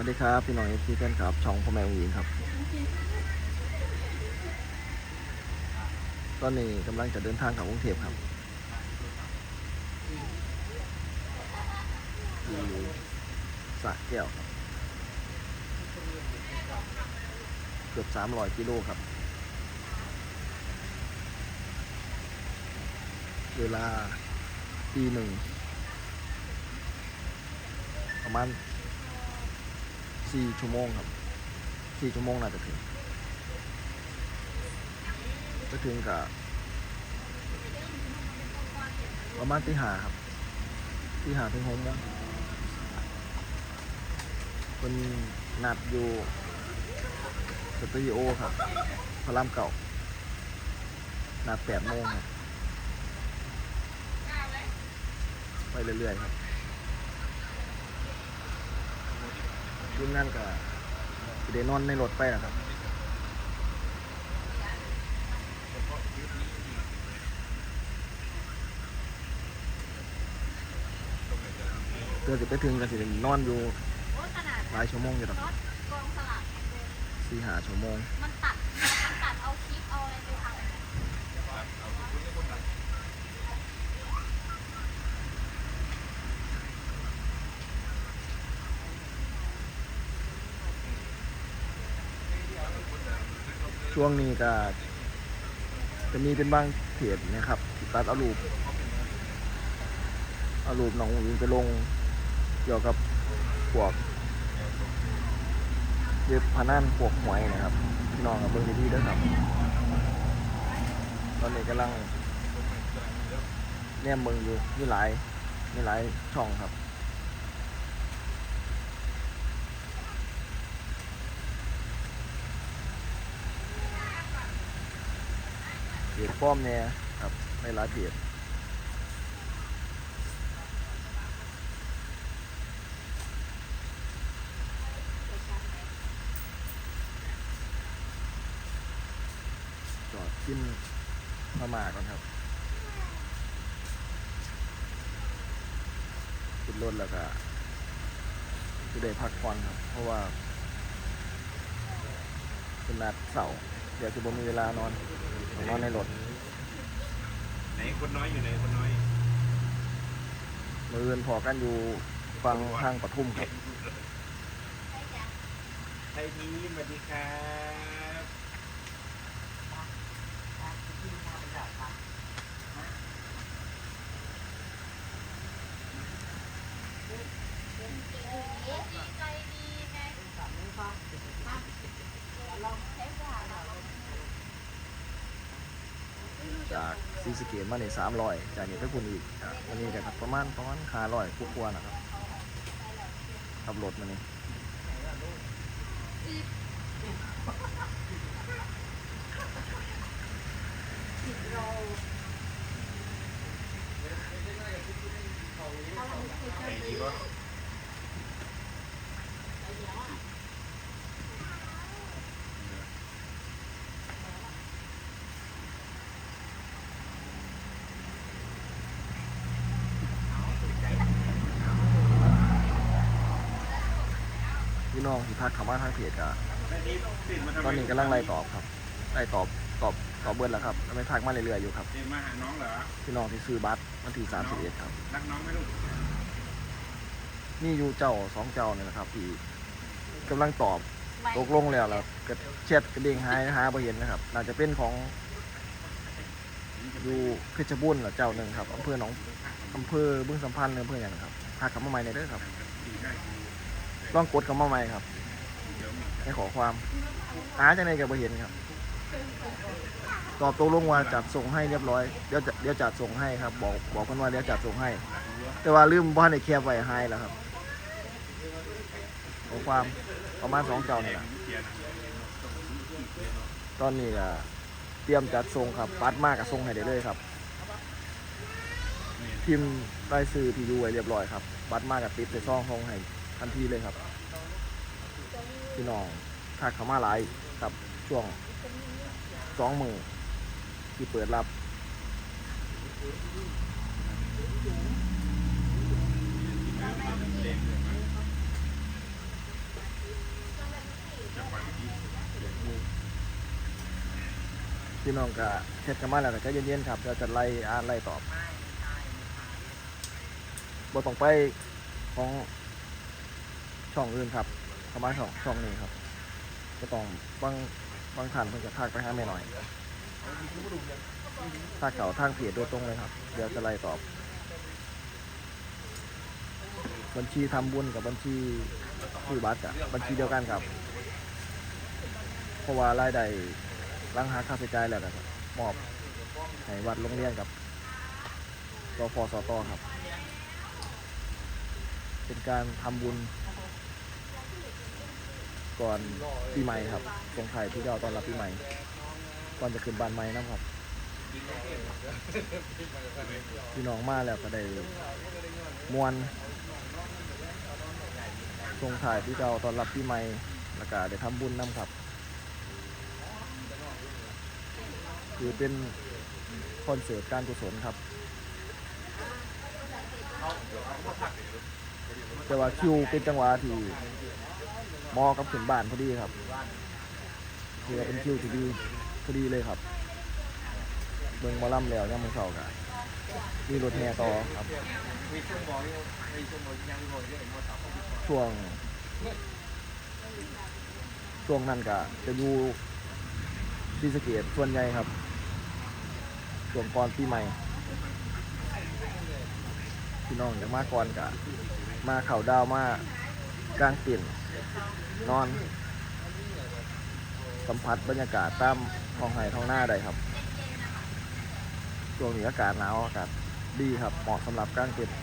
วัสดีครับ พี่น้องเอฟซีแฟนครับ ช่องพ่อแม่องหญิงครับ ตอนนี้กำลังจะเดินทางกลับกรุงเทพครับอยู่สระแก้วครับ เกือบ300กิโลครับ เวลาตีหนึ่งประมาณ สี่ชั่วโมงครับสี่ชั่วโมงน่าจะถึงจะถึงกับประมาณตีหาครับตีหาถึงหกโมงเป็นนัดอยู่สตูดิโอครับพระรามเก่านัดแปดโมงครับไปเรื่อยๆครับ ทีมงานก็สิได้นอนในรถไปนะครับเพื่อจะไปถึงก็สิได้นอนอยู่โอ้ยขนาดหลายชั่วโมงอยู่หรอกรถกองสลากเดินสี่หาชั่วโมง มันตัด มันตัดเอาคลิปเอาอะไรไป ช่วงนี้ก็จะมีเป็นบางเพจนะครับตัดเอารูปเอารูปน้องอุ๋งอิ๋งไปลงเกี่ยวกับพวกเว็บพนันพวกหวยนะครับพี่น้องกับเบิ้งดีๆด้วยครับ ตอนนี้กำลังแนมเบิ้งอยู่มีหลายมีหลายช่องครับ เพจป้อมเนี่ยครับในหลายเพจจอดขึ้นมามาก่อนครับขึ้นรถแล้วก็จะได้พักผ่อนครับ เพราะว่าเป็นนัดเสาร์เดี๋ยวจะบ่มีเวลานอน นอนในรถไหนคนน้อยอยู่ไหนคนน้อยมือเอินพอกันอยู่ฟังทางปทุมครับ ไทยทีมสวัสดีครับ ดีใจดีไงลองเทสว่าเรา จาก ซีสเกตมาในสามร้อยจากนี้ไปคุณอีกอันนี้ก็ประมาณประมาณห้าร้อยกว่าๆนะครับขับรถมานี่ไหนดีวะ น้องที่ทักเข้ามาทางเพจก็ไทยทีมติดมาทำไมตอนนี้กำลังไล่ตอบครับไล่ตอบตอบตอบเบิร์ดแล้วครับไม่ทักมาเรื่อยๆอยู่ครับมาหาน้องเหรอพี่น้องที่ซื้อบัตรวันที่สามสิบเอ็ดครับรักน้องไหมลูกนี่อยู่เจ้าสองเจ้าเนี่ยนะครับที่กำลังตอบตกลงแล้วแล้วก็แชทกระเด้งหายหาบ่เห็นนะครับน่าจะเป็นของอยู่เพชรบุรีเหรอเจ้าหนึ่งครับอำเภอหนองอำเภอบึงสัมพันธ์หรือำเภออย่างครับทักเข้ามาใหม่ในอยเด้อครับ ดีได้ดีลองกดเข้ามาใหม่ครับให้ขอความหาจังไดก็บ่เห็นครับ ตอบตกลงว่าจัดส่งให้เรียบร้อยเดี๋ยวจะเดี๋ยวจัดส่งให้ครับ บอกบอกเพิ่นว่าเดี๋ยวจัดส่งให้ แต่ว่าลืมบ้านในแคบไว้ให้แล้วครับขอความประมาณสองเจ้านี่แหละเกียนะตอนนี้ก็เตรียมจัดส่งครับปัดมากกับส่งให้ได้เลยครับพิมพ์รายชื่อที่อยู่ไว้เรียบร้อยครับบัตรมากกับติดใส่ซองส่งให้ ทันทีเลยครับ พี่น้องถ้าเขามาหลายครับ ช่วงสองมือที่เปิดรับ พี่น้องก็เฮ็ดกันมาแล้วก็เย็นๆครับเราจะไล่อ่านไล่ตอบบทต่องไปของ ช่องอื่นครับเข้ามาช่องช่องนี้ครับ ก็ต้องบางบางท่านเพิ่นจะทักไปหาแม่หน่อยทักเขาทางเพจโดยตรงเลยครับ เดี๋ยวจะไล่ตอบ บัญชีทำบุญกับบัญชีซื้อบัตรกับบัญชีเดียวกันครับ เพราะว่ารายได้รังหาค่าใช้จ่ายแล้วนะครับมอบให้วัดโรงเรียนกับกฟสตครับ เป็นการทำบุญ ก่อนปีใหม่ครับส่งไข่ที่เราตอนรับปีใหม่ก่อนจะขึ้นบ้านใหม่นะครับพี่น้องมาแล้วก็ได้มวนส่งถ่ายที่เราตอนรับปีใหม่แล้วก็ได้ทำบุญนำครับคือเป็นคอนเสิร์ตการกุศลครับแต่ว่าคิวเป็นจังหวะที่ มอกับขึ้นบ้านพอดีครับคือว่าเป็นคิวที่ดีพอดีเลยครับ เบิ่งหมอลำแล้วยังมือเสาร์กันมีรถแห่ต่อครับช่วงช่วงนั้นก็จะอยู่ศรีสะเกดส่วนใหญ่ครับช่วงก่อนปีใหม่พี่น้องจะมาก่อนกะมาเข่าดาวมา กลางเต็นท์นอน สัมผัสบรรยากาศตามท้องไห่ท้องหน้าได้ครับช่วงนี้อากาศหนาวอากาศดีครับเหมาะสำหรับกลางเต็นท์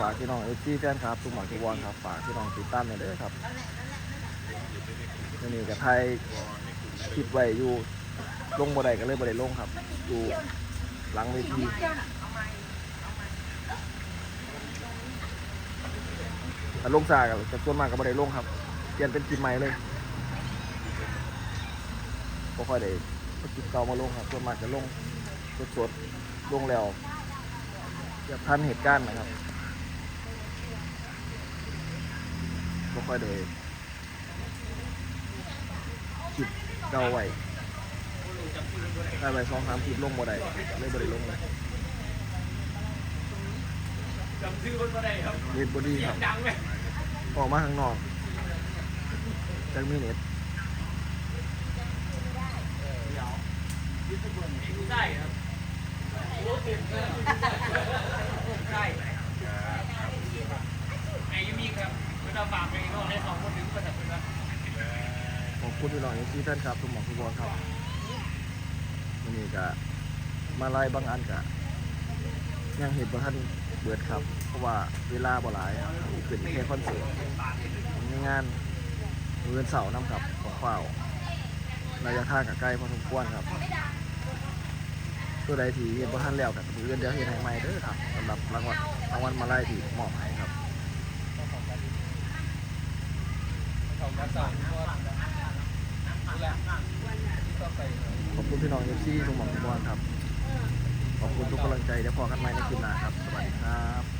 ฝากพี่น้องเอฟซีแฟนครับทุกหมอทุกวันครับฝากพี่น้องติดตามหน่ยเด้อครับนนี้กับไทยคลิปไว้อยู่ลงบ่ได้ก็เลยบ่ได้ลงครับอยู่ หลังเวทีถ้าลงซากับจะส่วนมากก็บ่ได้ลงครับ เปลี่ยนเป็นคลิปใหม่เลยบ่ค่อยได้เอาคลิปเก่ามาลงครับส่วนมากจะลงสดๆลงแล้วจะทันเหตุการณ์นะครับบ่ค่อยได้คลิปเก่าไว้ ได้ไปสองสามคลิปลงบ่ได้เลยบ่ได้ลงเลยจำชื่อคนมาได้ครับเน็ตบ่ดีครับดังไหมออกมาข้างนอกจังมีเน็ตใช่ครับรถติดเลยใช่ไอ้ยูมีครับเวลาฝากไปก็ได้สองคนถึงประจับเป็นว่าขอบคุณพี่น้องที่แฟนครับทุกหมองทุกบอลครับวั นี้ก็มาไล่บางอันกะยังเห็นว่าท่านเบิดครับ เพราะว่าเวลาบ่หลายครับเป็นแค่คอนเสิร์ตมีงานมือวันเสาร์น้ำครับของเปล่าระยะทางกับใกล้พอสมควรครับ ตัวใดที่เห็นว่าท่านแล้วกับมือเดียวเห็นให้ใหม่เด้อครับสำหรับรางวัลรางวัลมาไล่ที่มอบให้ครับของกระสังก็นี่แหละต้องไป ขอบคุณพี่น้องเอฟซีทุกหมองทุกบอลครับ ขอบคุณทุกกำลังใจเดี๋ยวพอกันใหม่ในคลิปหน้าครับ สวัสดีครับ